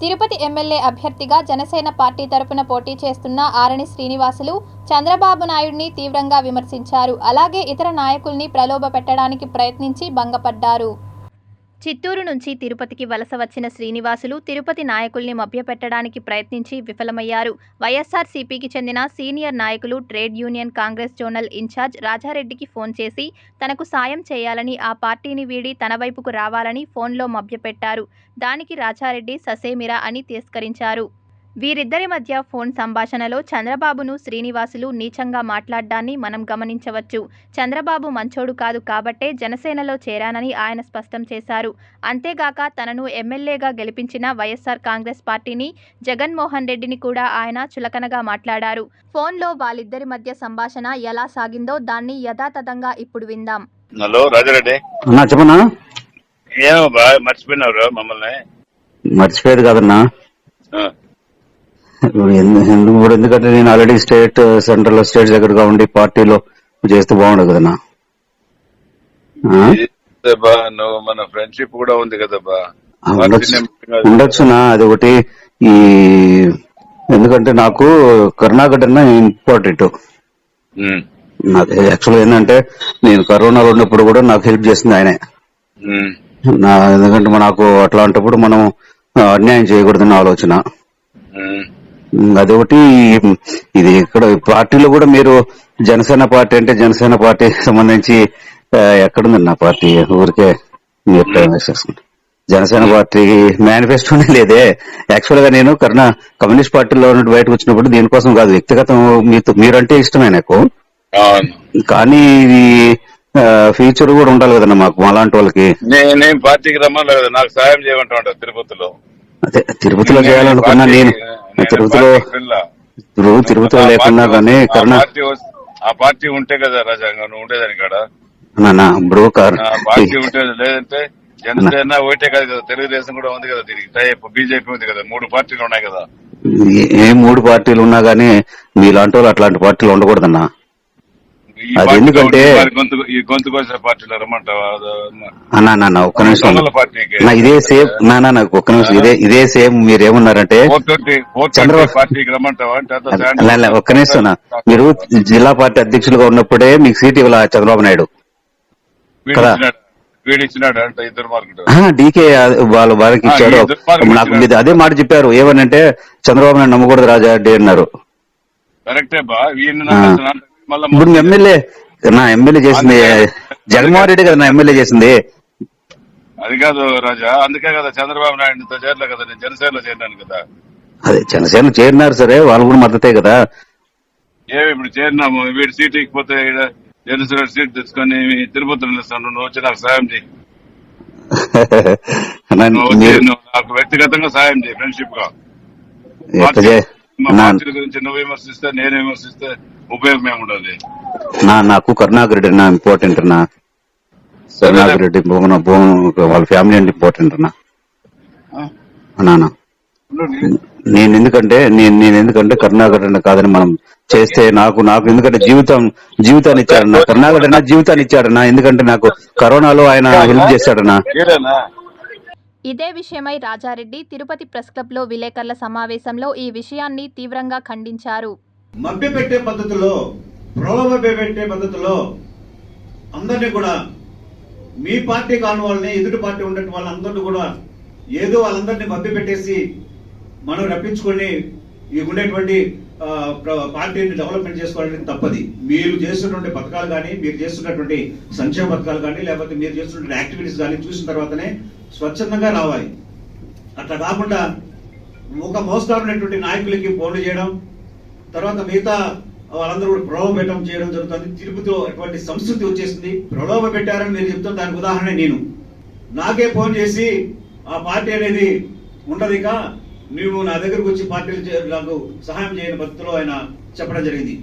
Tirupati MLA అభ్యర్థిగా Janasena party తరపున పోటీ చేస్తున్న ఆరణి శ్రీనివాసులు చంద్రబాబు నాయుడిని తీవ్రంగా విమర్శించారు. అలాగే ఇతర నాయకుల్ని ప్రలోభ పెట్టడానికి ప్రయత్నించి భంగపడ్డారు. చిత్తూరు నుంచి తిరుపతికి వలస వచ్చిన శ్రీనివాసులు తిరుపతి నాయకుల్ని మభ్యపెట్టడానికి ప్రయత్నించి విఫలమయ్యారు. వైఎస్ఆర్సీపీకి చెందిన సీనియర్ నాయకులు trade union Congress zonal incharge రాజారెడ్డికి phone చేసి తనకు సాయం చేయాలని ఆ పార్టీని వీడి తన వైపుకు రావాలని ఫోన్లో మభ్యపెట్టారు. దానికి రాజారెడ్డి ససేమిరా అని తిరస్కరించారు. వీరిద్దరి మధ్య ఫోన్ సంభాషణలో చంద్రబాబును శ్రీనివాసులు నీచంగా మాట్లాడ్డాన్ని మనం గమనించవచ్చు. చంద్రబాబు మంచోడు కాదు కాబట్టే జనసేనలో చేరానని ఆయన స్పష్టం చేశారు. అంతేగాక తనను ఎమ్మెల్యేగా గెలిపించిన వైఎస్ఆర్ కాంగ్రెస్ పార్టీని జగన్మోహన్ రెడ్డిని కూడా ఆయన చులకనగా మాట్లాడారు. ఫోన్లో వాళ్ళిద్దరి మధ్య సంభాషణ ఎలా సాగిందో దాన్ని యథాతథంగా ఇప్పుడు విందాం. హలో రాజారెడ్డి. అన్నా చెప్పనా ఏమో బాగా మర్చిపోయినారు మమ్మల్ని. మర్చిపోయేది కాదన్నా. ఆ, ఇప్పుడు ఎందు- ఎందుకు ఇప్పుడు ఎందుకంటే నేను ఆల్రెడీ స్టేట్ సెంట్రల్లో స్టేట్ దగ్గర గా ఉండి పార్టీలో చేస్తే బాగుండదు నువ్వు మన ఫ్రెండ్షిప్ కూడా ఉంది కదా బా. ఆ, పార్టీ ఉండొచ్చు. నెంబర్ కాదు. ఉండొచ్చునా అది ఒకటి ఈ ఎందుకంటే నాకు కర్ణాకట్ అన్న ఇంపార్టెంట్ నాకు యాక్చువల్ ఏంటంటే నేను కరోనాలో ఉన్నప్పుడు కూడా నాకు హెల్ప్ చేసింది ఆయనే. నా ఎందుకంటే నాకు అట్లాంటప్పుడు మనం అన్యాయం చేయకూడదన్న ఆలోచన. అదొకటి ఇది ఇక్కడ పార్టీలో కూడా మీరు జనసేన పార్టీ అంటే జనసేన పార్టీకి సంబంధించి ఎక్కడుంది నా పార్టీ? ఊరికే మీరు చేసుకుంటారు జనసేన పార్టీ మేనిఫెస్టోనే లేదే. యాక్చువల్గా నేను కర్ణ కమ్యూనిస్ట్ పార్టీలో నుండి బయటకు వచ్చినప్పుడు దీనికోసం కాదు వ్యక్తిగతం మీతో మీరంటే ఇష్టమే నాకు. కానీ ఇది ఫ్యూచర్ కూడా ఉండాలి కదన్నా మాకు అలాంటి వాళ్ళకి. నేను పార్టీకి రమ్మన్నా కదా నాకు సాయం చేయమంటా తిరుపతిలో. అదే తిరుపతిలో చేయాలనుకున్నా నేను నేను. తిరుపతిలో. ఇప్పుడు తిరుపతిలో లేకున్నా కానీ కర్ణ ఆ పార్టీ ఉంటే కదా రాజాంగం నువ్వు ఉండేదాని కాడ. నాన్న ఇప్పుడు కర్- ఆ పార్టీ ఉంటే లేదంటే జనసేన ఒకటే కాదు కదా తెలుగుదేశం కూడా ఉంది కదా దీనికి టైప్ బీజేపీ ఉంది కదా మూడు పార్టీలు ఉన్నాయి కదా. ఏ- మూడు పార్టీలు ఉన్నా గానీ మీలాంటి వాళ్ళు అట్లాంటి పార్టీలు ఉండకూడదన్నా. అది ఎందుకంటే- మరి అన్నా. నాన్న ఒక్క నిమిషం. నా ఇదే సేమ్ నాన్న నాకు ఒక్క నిమిషం. ఇదే ఇదే సేమ్ ట్వంటీ ఫోర్ చంద్రబాబు- ఒక్క నిమిషం. మీరు జిల్లా పార్టీ అధ్యక్షులుగా ఉన్నప్పుడే మీకు సీట్ ఇవ్వాల చంద్రబాబు నాయుడు? కదా. డీకే వాళ్ళ వారికి ఇచ్చాడు. దుర్మార్గం నాకు. మీరు అదే మాట చెప్పారు. ఏమనంటే చంద్రబాబు నాయుడు నమ్మకూడదు రాజా అన్నారు. కరెక్టే బా. ఇప్పుడు ఎమ్మెల్యే నా ఎమ్మెల్యే చేసింది జగన్మోహన్ రెడ్డి కదా నా ఎమ్మెల్యే చేసింది అది కాదు రాజా అందుకే కదా చంద్రబాబు నాయుడుతో చేరలే కదా నేను జనసేనలో చేరినాను కదా. అదే జనసేన చేరినారు సరే వాళ్ళు కూడా మద్దతే కదా. ఏమి ఇప్పుడు చేరినాము? వీడు సీట్ ఇకపోతే జనసేన సీట్ తెచ్చుకొని తిరుపతిలో నిలుస్తాను నువ్వు వచ్చి నాకు సాయం చేయి నాకు వ్యక్తిగతంగా సాయం చేయి ఫ్రెండ్షిప్గా. మా నా- పార్టీల గురించి నువ్వు విమర్శిస్తే నేను విమర్శిస్తే ఉపయోగం ఏమి ఉండదు నా నాకు కరుణాకర్ రెడ్డి నా ఇంపార్టెంట్ అన్నా కరుణాకర్ రెడ్డి వాళ్ళ ఫ్యామిలీ అంటే ఇంపార్టెంట్ అన్నా నాన్న నేను ఎందుకంటే నేను నేను ఎందుకంటే కరుణాకర్ రెడ్డి కాదని మనం చేస్తే నాకు నాకు ఎందుకంటే జీవితం జీవితాన్ని ఇచ్చాడన్నా కరుణాకర్ జీవితాన్ని ఇచ్చాడన్నా ఎందుకంటే నాకు కరోనాలో ఆయన హెల్ప్ చేశాడన్నా ఇదే విషయమై రాజారెడ్డి తిరుపతి ప్రెస్ క్లబ్లో విలేకరుల సమావేశంలో ఈ విషయాన్ని తీవ్రంగా ఖండించారు. మభ్యపెట్టే పద్ధతిలో ప్రలోభ పెట్టే పద్ధతిలో అందరినీ కూడా మీ పార్టీ కాని వాళ్ళని ఎదుటి పార్టీ ఉండటం వాళ్ళందరినీ కూడా ఏదో వాళ్ళందరినీ మభ్యపెట్టేసి మనం రప్పించుకొని ఈ ఉండేటువంటి పార్టీని డెవలప్మెంట్ చేసుకోవడానికి తప్పది. మీరు చేస్తున్నటువంటి పథకాలు కానీ మీరు చేస్తున్నటువంటి సంక్షేమ పథకాలు కానీ లేకపోతే మీరు చేస్తున్నటువంటి యాక్టివిటీస్ కానీ చూసిన తర్వాతనే స్వచ్ఛందంగా రావాలి. అట్లా కాకుండా ఒక మోస్తారున్నటువంటి నాయకులకి ఫోన్లు చేయడం తర్వాత మిగతా వాళ్ళందరూ కూడా ప్రలోభ పెట్టడం చేయడం జరుగుతుంది. తిరుపతిలో అటువంటి సంస్కృతి వచ్చేసింది. ప్రలోభ పెట్టారని మీరు చెప్తున్న దానికి ఉదాహరణ నేను. నాకే ఫోన్ చేసి ఆ పార్టీ అనేది ఉండదు ఇక. నువ్వు నా దగ్గరకు వచ్చి పార్టీలు నాకు సహాయం చేయని భక్తులు ఆయన చెప్పడం జరిగింది.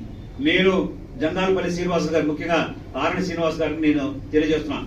నేను జంగాలపల్లి శ్రీనివాస్ గారు ముఖ్యంగా ఆరణి శ్రీనివాస్ గారికి నేను తెలియజేస్తున్నాను.